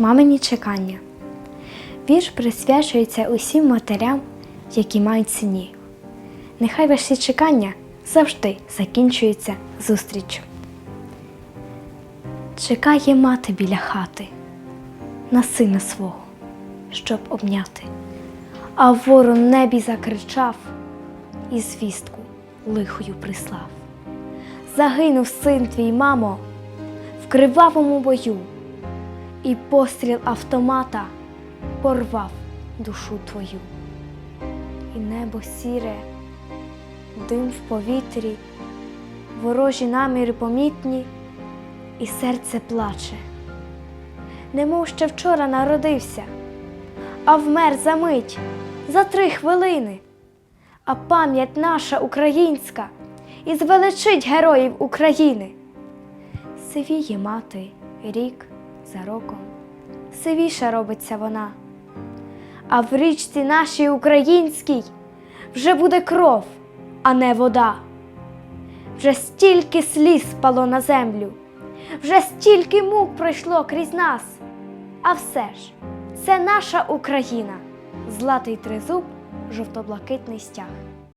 Мамині чекання. Вірш присвячується усім матерям, які мають синів. Нехай ваші чекання завжди закінчуються зустріччю. Чекає мати біля хати на сина свого, щоб обняти. А ворон небі закричав і звістку лихою прислав. Загинув син твій, мамо, в кривавому бою, і постріл автомата порвав душу твою. І небо сіре, дим в повітрі, ворожі наміри помітні, і серце плаче. Немов ще вчора народився, а вмер за мить, за три хвилини. А пам'ять наша українська і звеличить героїв України. Сивіє мати рік за роком, сивіша робиться вона. А в річці нашій українській вже буде кров, а не вода. Вже стільки сліз спало на землю, вже стільки мук пройшло крізь нас. А все ж, це наша Україна, златий тризуб, жовто-блакитний стяг.